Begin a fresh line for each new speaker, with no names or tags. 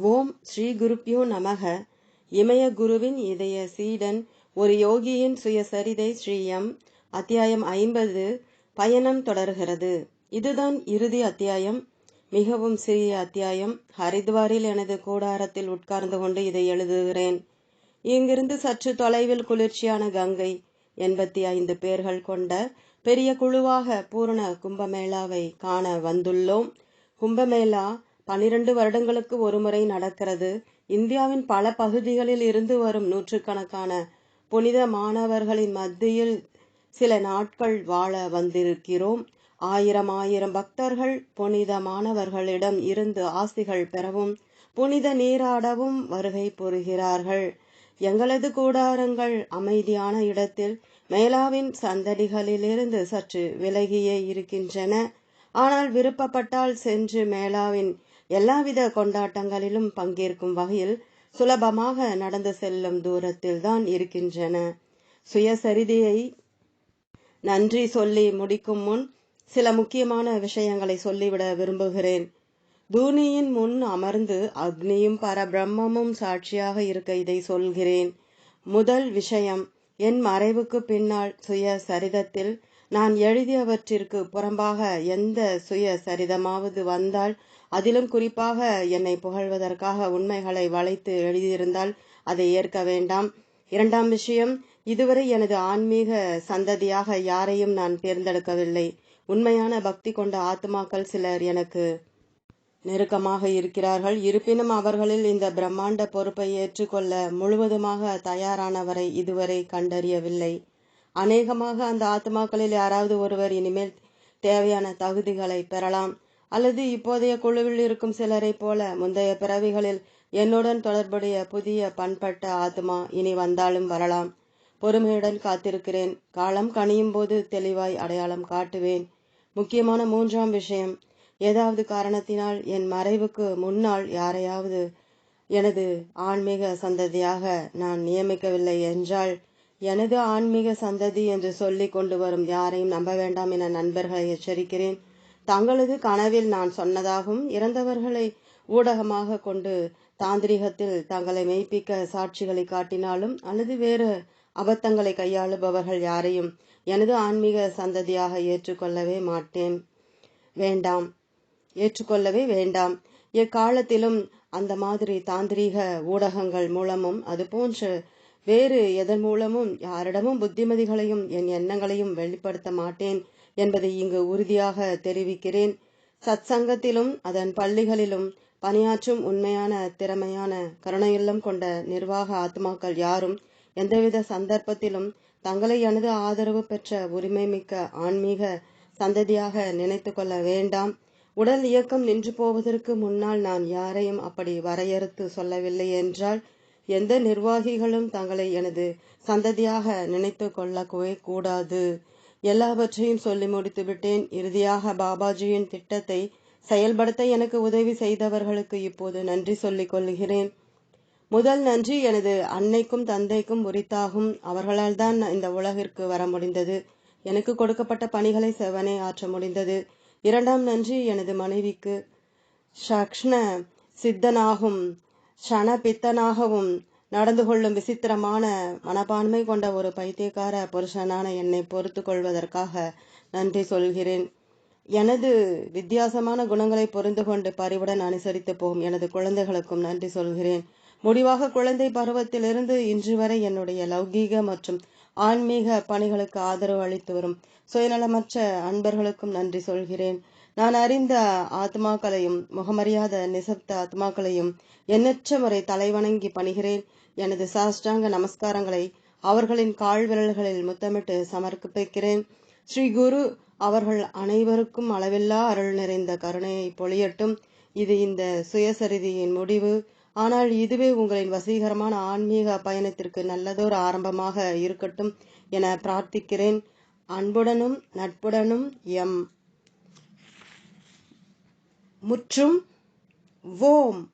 ஓம் ஸ்ரீ குருப்யோ நமக. இமய குருவின் இதய சீடன் ஒரு யோகியின் சுயசரிதை ஸ்ரீயம் அத்தியாயம் ஐம்பது பயணம் தொடர்கிறது. இதுதான் இறுதி அத்தியாயம். மிகவும் சிறிய அத்தியாயம். ஹரித்வாரில் எனது கூடாரத்தில் உட்கார்ந்து கொண்டு இதை எழுதுகிறேன். இங்கிருந்து சற்று தொலைவில் குளிர்ச்சியான கங்கை எண்பத்தி ஐந்து பேர்கள் கொண்ட பெரிய குழுவாக பூரண கும்பமேளாவை காண வந்துள்ளோம். கும்பமேளா பனிரெண்டு வருடங்களுக்கு ஒருமுறை நடக்கிறது. இந்தியாவின் பல பகுதிகளில் இருந்து வரும் நூற்றுக்கணக்கான புனித மாணவர்களின் மத்தியில் சில நாட்கள் வாழ வந்திருக்கிறோம். ஆயிரம் ஆயிரம் பக்தர்கள் புனித மாணவர்களிடம் இருந்து ஆசிகள் பெறவும் புனித நீராடவும் வருகை புரிகிறார்கள். எங்களது கூடாரங்கள் அமைதியான இடத்தில் மேலாவின் சந்தடிகளிலிருந்து சற்று விலகியே இருக்கின்றன. ஆனால் விருப்பப்பட்டால் சென்று மேலாவின் எல்லாவித கொண்டாட்டங்களிலும் பங்கேற்கும் வகையில் சுலபமாக நடந்து செல்லும் தூரத்தில் தான் இருக்கின்றன. சுயசரிதியை நன்றி சொல்லி முடிக்கும் முன் சில முக்கியமான விஷயங்களை சொல்லிவிட விரும்புகிறேன். தூணியின் முன் அமர்ந்து அக்னியும் பரபிரம்மமும் சாட்சியாக இருக்க இதை சொல்கிறேன். முதல் விஷயம் என் மறைவுக்கு பின்னால் சுய சரிதத்தில் நான் எழுதியவற்றிற்கு புறம்பாக எந்த சுய சரிதமாவது வந்தால் அதிலும் குறிப்பாக என்னை புகழ்வதற்காக உண்மைகளை வளைத்து எழுதியிருந்தால் அதை ஏற்க வேண்டாம். இரண்டாம் விஷயம் இதுவரை எனது ஆன்மீக சந்ததியாக யாரையும் நான் தேர்ந்தெடுக்கவில்லை. உண்மையான பக்தி கொண்ட ஆத்மாக்கள் சிலர் எனக்கு நெருக்கமாக இருக்கிறார்கள். இருப்பினும் அவர்களில் இந்த பிரம்மாண்ட பொறுப்பை ஏற்றுக்கொள்ள முழுவதுமாக தயாரானவரை இதுவரை கண்டறியவில்லை. அநேகமாக அந்த ஆத்மாக்களில் யாராவது ஒருவர் இனிமேல் தேவையான தகுதிகளை பெறலாம். அல்லது இப்போதைய குழுவில் இருக்கும் சிலரைப் போல முந்தைய பிறவிகளில் என்னுடன் தொடர்புடைய புதிய பண்பட்ட ஆத்மா இனி வந்தாலும் வரலாம். பொறுமையுடன் காத்திருக்கிறேன். காலம் கனியும் போது தெளிவாய் அடையாளம் காட்டுவேன். முக்கியமான மூன்றாம் விஷயம் ஏதாவது காரணத்தினால் என் மறைவுக்கு முன்னால் யாரையாவது எனது ஆன்மீக சந்ததியாக நான் நியமிக்கவில்லை என்றால் எனது ஆன்மீக சந்ததி என்று சொல்லி கொண்டு வரும் யாரையும் நம்ப வேண்டாம் என நண்பர்களை எச்சரிக்கிறேன். தங்களது கனவில் நான் சொன்னதாகவும் இறந்தவர்களை ஊடகமாக கொண்டு தாந்திரிகத்தில் தங்களை மெய்ப்பிக்க சாட்சிகளை காட்டினாலும் அல்லது வேறு அபத்தங்களை கையாளுபவர்கள் யாரையும் எனது ஆன்மீக சந்ததியாக ஏற்றுக்கொள்ளவே மாட்டேன். வேண்டாம். ஏற்றுக்கொள்ளவே வேண்டாம். எக்காலத்திலும் அந்த மாதிரி தாந்திரீக ஊடகங்கள் மூலமும் அதுபோன்று வேறு எதன் மூலமும் யாரிடமும் புத்திமதிகளையும் என் எண்ணங்களையும் வெளிப்படுத்த மாட்டேன். என்பதை இங்கு உறுதியாக தெரிவிக்கிறேன். சத் சங்கத்திலும் அதன் பள்ளிகளிலும் பணியாற்றும் உண்மையான திறமையான கருணையுள்ளம் கொண்ட நிர்வாக ஆத்மாக்கள் யாரும் எந்தவித சந்தர்ப்பத்திலும் தங்களை எனது ஆதரவு பெற்ற உரிமை மிக்க ஆன்மீக சந்ததியாக நினைத்து கொள்ள வேண்டாம். உடல் இயக்கம் நின்று போவதற்கு முன்னால் நான் யாரையும் அப்படி வரையறுத்து சொல்லவில்லை என்றால் எந்த நிர்வாகிகளும் தங்களை எனது சந்ததியாக நினைத்து கொள்ளவே கூடாது. எல்லாவற்றையும் சொல்லி முடித்து விட்டேன். இறுதியாக பாபாஜியின் திட்டத்தை செயல்படுத்த எனக்கு உதவி செய்தவர்களுக்கு இப்போது நன்றி சொல்லிக் கொள்கிறேன். முதல் நன்றி எனது அன்னைக்கும் தந்தைக்கும் உரித்தாகும். அவர்களால் தான் இந்த உலகிற்கு வர முடிந்தது. எனக்கு கொடுக்கப்பட்ட பணிகளை செவனே ஆற்ற முடிந்தது. இரண்டாம் நன்றி எனது மனைவிக்கு. சக்ஷ்ண சித்தனாகும் ஷண பித்தனாகவும் நடந்து கொள்ளும் விசித்திரமான மனப்பான்மை கொண்ட ஒரு பைத்தியக்கார புருஷனான என்னை பொறுத்து கொள்வதற்காக நன்றி சொல்கிறேன். எனது வித்தியாசமான குணங்களை புரிந்து கொண்டு பறிவுடன் அனுசரித்து போகும் எனது குழந்தைகளுக்கும் நன்றி சொல்கிறேன். முடிவாக குழந்தை பருவத்திலிருந்து இன்று வரை என்னுடைய லௌகீக மற்றும் ஆன்மீக பணிகளுக்கு ஆதரவு அளித்து வரும் சுயநலமற்ற அன்பர்களுக்கும் நன்றி சொல்கிறேன். நான் அறிந்த ஆத்மாக்களையும் முகமறியாத நிசப்த ஆத்மாக்களையும் எண்ணற்ற முறை தலைவணங்கி பணிகிறேன். எனது சாஷ்டாங்க நமஸ்காரங்களை அவர்களின் கால் விரல்களில் முத்தமிட்டு சமர்ப்பிக்கிறேன் ஸ்ரீ குரு அவர்கள் அனைவருக்கும் அளவில்லா அருள் நிறைந்த கருணையை பொழியட்டும். இது இந்த சுயசரிதியின் முடிவு. ஆனால் இதுவே உங்களின் வசீகரமான ஆன்மீக பயணத்திற்கு நல்லதோர் ஆரம்பமாக இருக்கட்டும் என பிரார்த்திக்கிறேன். அன்புடனும் நட்புடனும் எம். முற்றும் ஓம்.